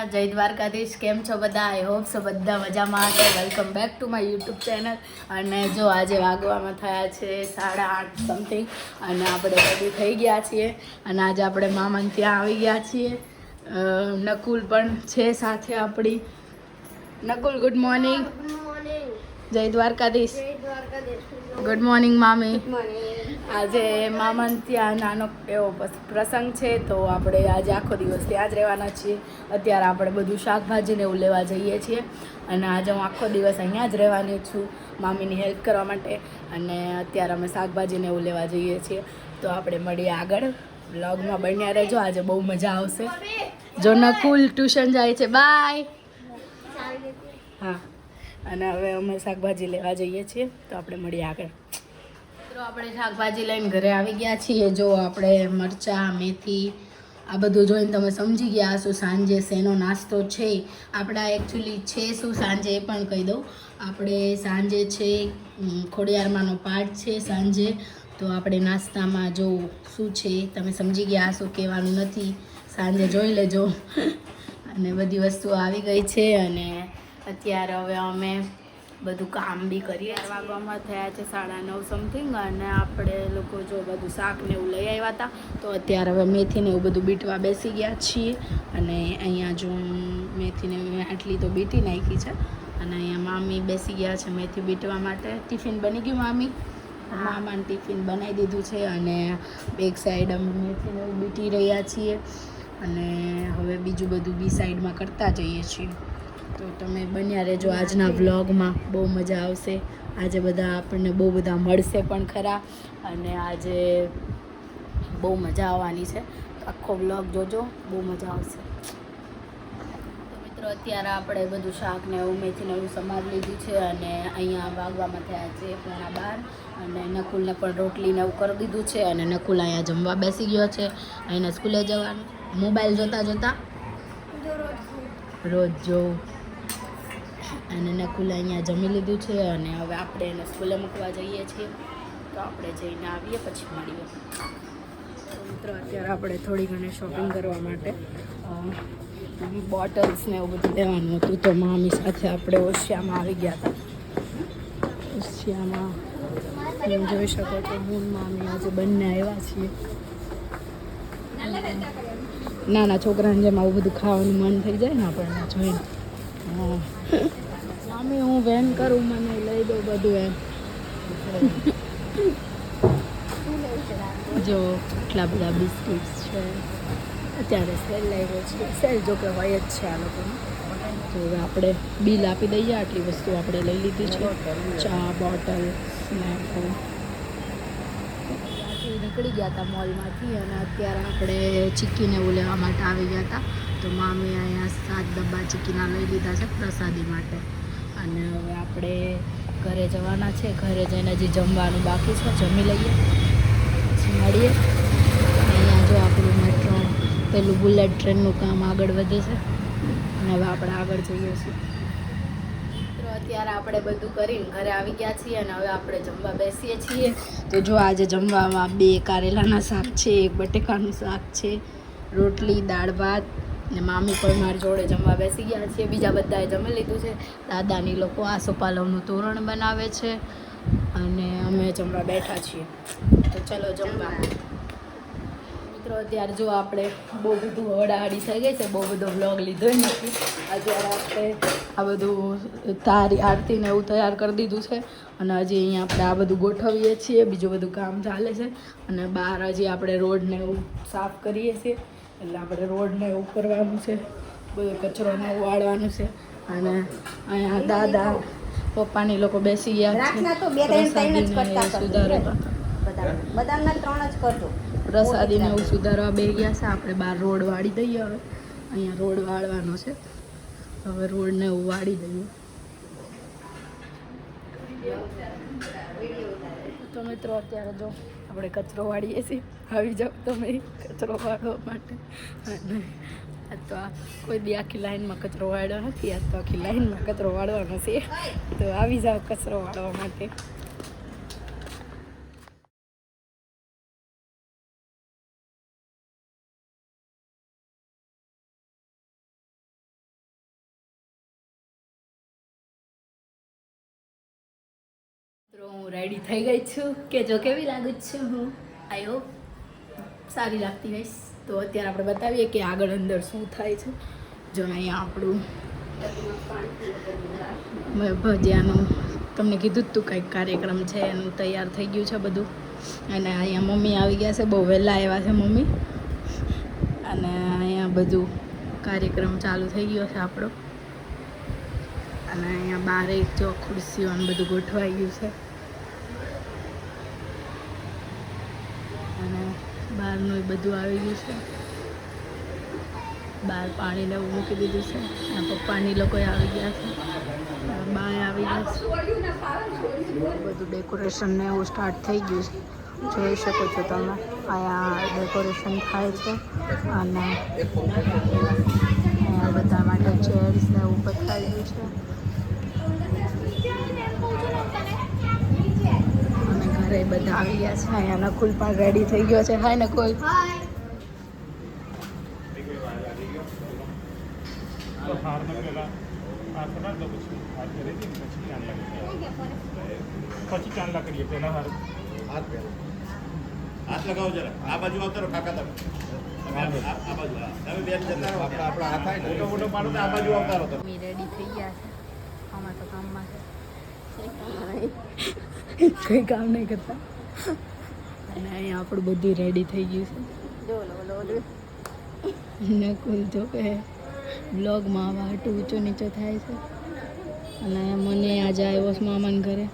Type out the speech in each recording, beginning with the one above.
જય જય દ્વારકાધીશ કેમ છો બધા? આઈ હોપ સો બધા મજામાં હશે welcome back to my YouTube channel અને જો આજે વાગવામાં થયા છે સાડા આઠ સમથિંગ અને આપણે બધું થઈ ગયા છીએ. અને આજે આપણે મામાને ત્યાં આવી ગયા છીએ. નકુલ પણ છે સાથે આપણી. નકુલ ગુડ મોર્નિંગ જય દ્વારકાધીશ. ગુડ મોર્નિંગ મામી. આજે મામાને ત્યાં નાનો એવો પ્રસંગ છે, તો આપણે આજે આખો દિવસ ત્યાં જ રહેવાના છીએ. અત્યારે આપણે બધું શાકભાજીને એવું લેવા જઈએ છીએ. અને આજે હું આખો દિવસ અહીંયા જ રહેવાની છું, મામીની હેલ્પ કરવા માટે. અને અત્યારે અમે શાકભાજીને એવું લેવા જઈએ છીએ. તો આપણે મળીએ આગળ. બ્લોગમાં બન્યા રહેજો, આજે બહુ મજા આવશે. જો નકુલ ટ્યુશન જાય છે, બાય. હા. અને હવે અમે શાકભાજી લેવા જઈએ છીએ, તો આપણે મળીએ આગળ. મિત્રો આપણે શાકભાજી લઈને ઘરે આવી ગયા છીએ. જો આપણે મરચાં, મેથી આ બધું જોઈને તમે સમજી ગયા હશો, સાંજે શેનો નાસ્તો છે. આપણા એકચ્યુઅલી છે શું? સાંજે એ પણ કહી દઉં. આપણે સાંજે છે ખોડિયારમાંનો પાઠ છે સાંજે. તો આપણે નાસ્તામાં જો શું છે તમે સમજી ગયા હશો, કહેવાનું નથી. સાંજે જોઈ લેજો. અને બધી વસ્તુઓ આવી ગઈ છે અને અત્યારે હવે અમે બધું કામ બી કરીએ વાગવામાં થયા છે સાડા નવ સમથિંગ અને આપણે લોકો જો બધું શાક ને એવું લઈ આવ્યા હતા તો અત્યારે હવે મેથી ને એવું બધું બીટવા બેસી ગયા છીએ. અને અહીંયા જો મેથીને આટલી તો બીટી નાખી છે. અને અહીંયા મામી બેસી ગયા છે મેથી બીટવા માટે. ટિફિન બની ગયું મામી? મામાને ટિફિન બનાવી દીધું છે અને બેક સાઈડ અમે મેથીને એવું બીટી રહ્યા છીએ. અને હવે બીજું બધું બી સાઈડમાં કરતા જઈએ છીએ. તો તમે બન્યા રહેજો આજના વ્લોગમાં. બહુ મજા આવશે. આજે બધા આપણને બહુ બધા મળશે પણ ખરા. અને આજે બહુ મજા આવવાની છે. આખો વ્લોગ જોજો. બહુ મજા આવશે. મિત્રો અત્યારે આપણે બધું શાક ને એવું મેથીને એવું સમારી લીધું છે અને અહીંયા વાગવામાં થયા છે પોણા બાર. અને નકુલને પણ રોટલીને એવું કરી દીધું છે અને નકુલ અહીંયા જમવા બેસી ગયો છે. અહીંને સ્કૂલે જવાનું. મોબાઈલ જોતા જોતા? રોજ જોઉં અને નકુલ અહીંયા જમી લીધું છે અને હવે આપણે એને સ્કૂલે મૂકવા જઈએ છીએ. તો આપણે જઈને આવીએ, પછી મળીએ. મિત્રો, અત્યારે આપણે થોડી ઘણી શોપિંગ કરવા માટે બોટલ્સ ને એવું બધું લેવાનું હતું. તો મામી સાથે આપણે ઓશિયામાં આવી ગયા હતા. ઓશિયામાં તમે જોઈ શકો છો, હું મામી આજે બંને આવ્યા છીએ. નાના છોકરાને જેમ આવું બધું ખાવાનું મન થઈ જાય ને આપણને જોઈને. હા મામી હું વેન કરું, મને લઈ દો બધું એમ. જો એટલા બધા બિસ્કિટ્સ છે. અત્યારે સેલ લાવ્યો છે. સેલ જો કે હોય જ છે આ લોકોનું. તો હવે આપણે બિલ આપી દઈએ, આટલી વસ્તુ આપણે લઈ લીધી છે. ચા, બોટલ સ્નેક નીકળી ગયા હતા મોલમાંથી અને અત્યારે આપણે ચીક્કીને એવું લેવા માટે આવી ગયા હતા તો મામી અહીંયા સાત ડબ્બા ચીક્કીના લઈ લીધા છે પ્રસાદી માટે. અને હવે આપણે ઘરે જવાના છે. ઘરે જઈને હજી જમવાનું બાકી છે. જમી લઈએ. પછી મળીએ. અહીંયા જો આપણું મેટ્રો પેલું બુલેટ ટ્રેનનું કામ આગળ વધે છે. અને હવે આપણે આગળ જઈએ છીએ. અત્યારે આપણે બધું કરીને ઘરે આવી ગયા છીએ અને હવે આપણે જમવા બેસીએ છીએ. તો જો આજે જમવામાં બે કારેલાના શાક છે, એક બટેકાનું શાક છે, રોટલી, દાળ ભાત ને મામી પણ મારી જોડે જમવા બેસી ગયા છીએ બીજા બધાએ જમી લીધું છે. દાદાની લોકો આસોપાલવનું તોરણ બનાવે છે અને અમે જમવા બેઠા છીએ. તો ચલો જમવા. મિત્રો, અત્યારે જો આપણે બહુ બધું હડાહડી થઈ ગઈ છે, બહુ બધો વ્લોગ લીધો નથી. અત્યારે આપણે આ બધું તારી આરતીને એવું તૈયાર કરી દીધું છે અને હજી અહીંયા આપણે આ બધું ગોઠવીએ છીએ, બીજું બધું કામ ચાલે છે અને બહાર હજી આપણે રોડને એવું સાફ કરીએ છીએ. એટલે આપણે રોડને એવું કરવાનું છે બધો કચરો ને એવું વાળવાનું છે. અને અહીંયા દાદા પપ્પાની લોકો બેસી ગયા પ્રસાદીને એવું સુધારવા બે ગયા છે. આપણે બહાર રોડ વાળી દઈએ હવે. અહીંયા રોડ વાળવાનો છે. હવે રોડને એવું વાળી દઈએ. તો મિત્રો અત્યારે જો આપણે કચરો વાળીએ છીએ. આવી જાઓ તમે કચરો વાળવા માટે. અને આ તો આ કોઈ દી આખી લાઈનમાં કચરો વાળ્યો નથી, આ તો આખી લાઈનમાં કચરો વાળવાનો છે. તો આવી જાઓ કચરો વાળવા માટે. રેડી થઈ ગઈ છું કે જો કેવી લાગુ છું હું? આઈ સારી લાગતી હોઈશ. તો અત્યારે આપણે બતાવીએ કે આગળ અંદર શું થાય છે. જો અહીંયા આપણું ભજીયાનું તમને કીધું હતું કંઈક કાર્યક્રમ છે, એનું તૈયાર થઈ ગયું છે બધું. અને અહીંયા મમ્મી આવી ગયા છે, બહુ વહેલા આવ્યા છે મમ્મી. અને અહીંયા બધું કાર્યક્રમ ચાલુ થઈ ગયો છે આપણો. અને અહીંયા બારે જો ખુરશીઓ અને બધું ગોઠવાઈ ગયું છે અને બહારનું એ બધું આવી ગયું છે. બહાર પાણી ને એવું મૂકી દીધું છે. આ પપ્પાની લોકોએ આવી ગયા છે. બાય આવી ગયા છે. બધું ડેકોરેશન ને એવું સ્ટાર્ટ થઈ ગયું છે. જોઈ શકો છો તમે અહીંયા ડેકોરેશન થાય છે અને અહીંયા બધા માટે ચેર્સ ને એવું પથરાયેલું છે. ઘરે બધા આવી ગયા છે. અહીંયા નકુલ પણ રેડી થઈ ગયો છે. હાય નકુલ. પછી ચાંદલા કરીએ પહેલા હાર હાથ. હાથ લગાવો જરા આ બાજુ આવતા રહો. કાકા આપણા આપણા તમે. રેડી થઈ ગયા છે. આમાં તો કામમાં છે. કંઈ કામ નહીં કરતા. અને અહીંયા આપણું બધું રેડી થઈ ગયું છે. નકુલ જો કે બ્લોગમાં આવા હટું ઊંચો નીચો થાય છે. અને મને આજે આવ્યો છે મામાને ઘરે.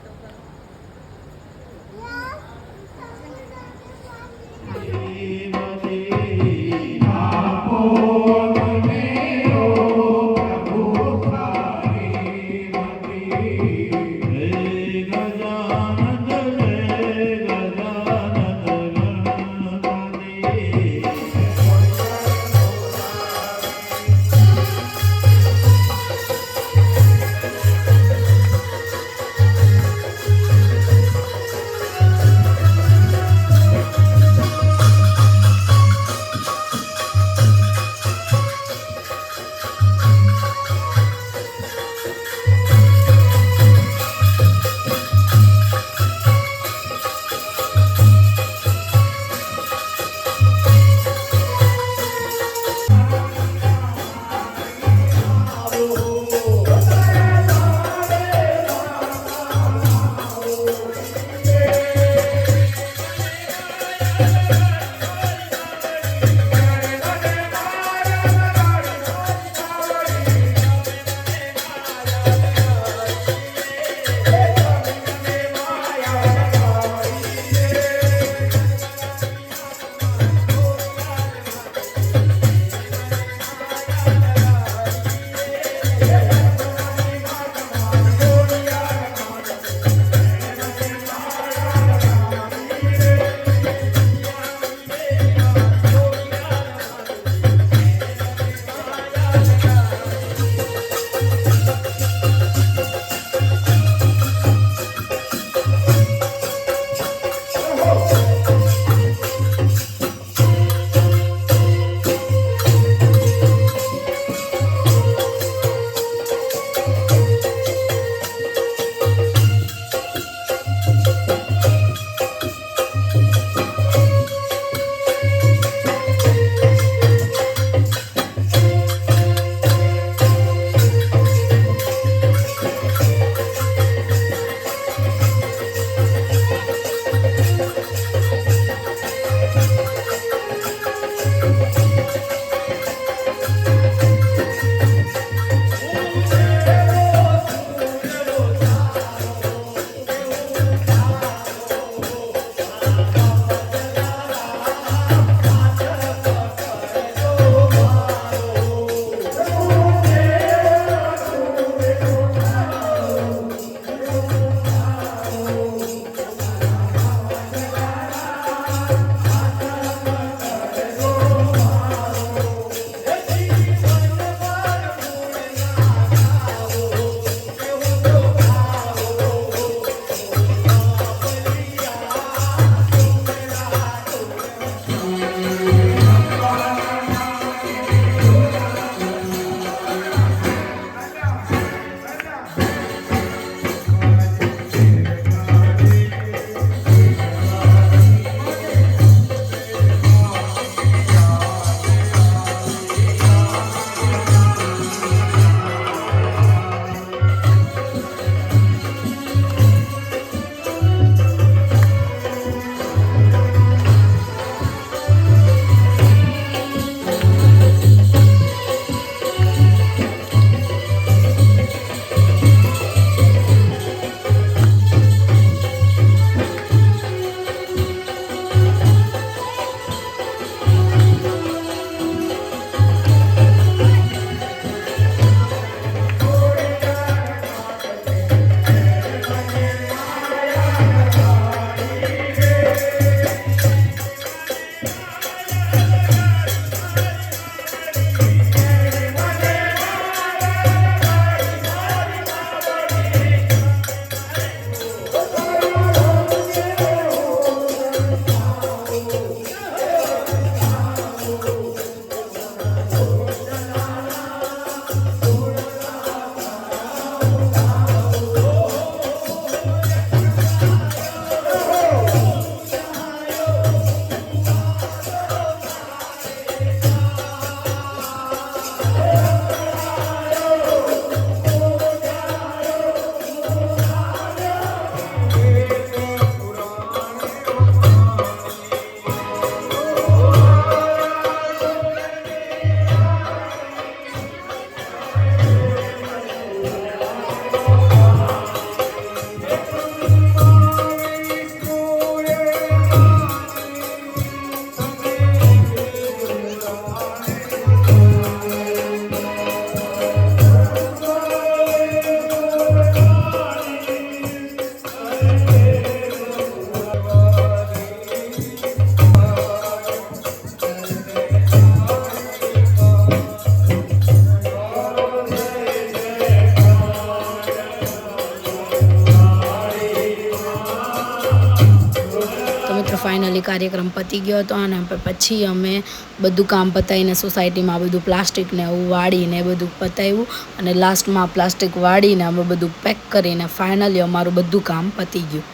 ફાઇનલી કાર્યક્રમ પતી ગયો હતો અને પછી અમે બધું કામ પતાવીને સોસાયટીમાં બધું પ્લાસ્ટિકને એવું વાળીને બધું પતાવ્યું અને લાસ્ટમાં પ્લાસ્ટિક વાળીને અમે બધું પેક કરીને ફાઇનલી અમારું બધું કામ પતી ગયું.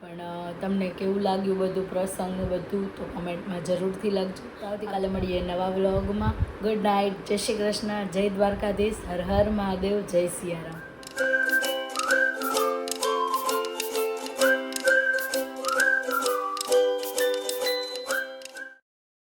પણ તમને કેવું લાગ્યું બધું પ્રસંગ બધું? તો કમેન્ટમાં જરૂરથી લખજો. આવતીકાલે મળીએ નવા વ્લોગમાં. ગુડ નાઇટ જય શ્રી કૃષ્ણ. જય દ્વારકાધીશ. હર હર મહાદેવ. જય સિયારામ.